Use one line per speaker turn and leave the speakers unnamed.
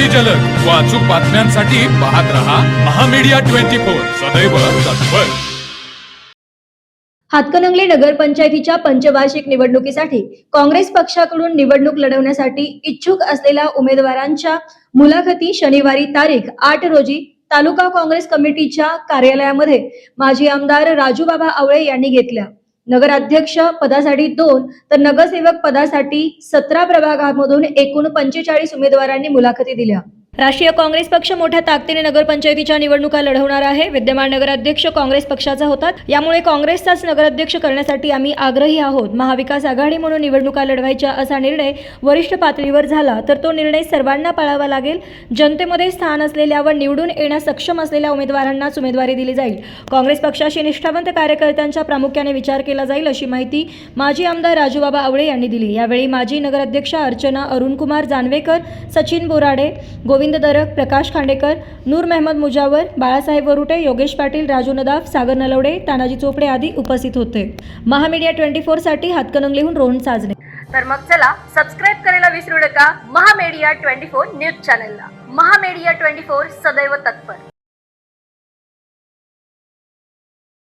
अति जलद. व अचूक बातम्यांसाठी पाहत रहा महामीडिया ट्वेंटी फोर. सदैव तत्पर.
हातकणंगले नगरपंचायतीच्या पंचवार्षिक निवडणुकीसाठी काँग्रेस पक्षाकडून निवडणूक लढवण्यासाठी इच्छुक असलेल्या उमेदवारांच्या मुलाखती शनिवारी तारीख आठ रोजी तालुका काँग्रेस कमिटीच्या कार्यालयामध्ये माजी आमदार राजूबाबा आवळे यांनी घेतल्या. नगराध्यक्ष पदासाठी दोन तर नगरसेवक पदासाठी सतरा प्रभागांमधून एकूण पंचेचाळीस उमेदवारांनी मुलाखती दिल्या. राष्ट्रीय काँग्रेस पक्ष मोठ्या ताकदीने नगरपंचायतीच्या निवडणुका लढवणार आहे. विद्यमान नगराध्यक्ष काँग्रेस पक्षाचा होतात. यामुळे काँग्रेसचाच नगराध्यक्ष करण्यासाठी आम्ही आग्रही आहोत. महाविकास आघाडी म्हणून निवडणुका लढवायच्या असा निर्णय वरिष्ठ पातळीवर झाला तर तो निर्णय सर्वांना पाळावा लागेल. जनतेमध्ये स्थान असलेल्या व निवडून येण्यास सक्षम असलेल्या उमेदवारांनाच उमेदवारी दिली जाईल. काँग्रेस पक्षाशी निष्ठावंत कार्यकर्त्यांचा प्रामुख्याने विचार केला जाईल अशी माहिती माजी आमदार राजूबाबा आवळे यांनी दिली. यावेळी माजी नगराध्यक्ष अर्चना अरुणकुमार जानवेकर सचिन बोराडे गोविंद गोविंद दरक प्रकाश खांडेकर नूर मेहमद मुजावर बाळासाहेब वरुटे योगेश पाटील राजू नदाफ सागर नलवडे तानाजी चोपडे आदी उपस्थित होते. महामीडिया ट्वेंटी फोरसाठी हातकणंगलीहून रोहन साजणे.
तर मग चला सबस्क्राईब करायला विसरू नका. महामेडिया ट्वेंटी फोर न्यूज चॅनलला. महामेडिया ट्वेंटी फोर सदैव तत्पर.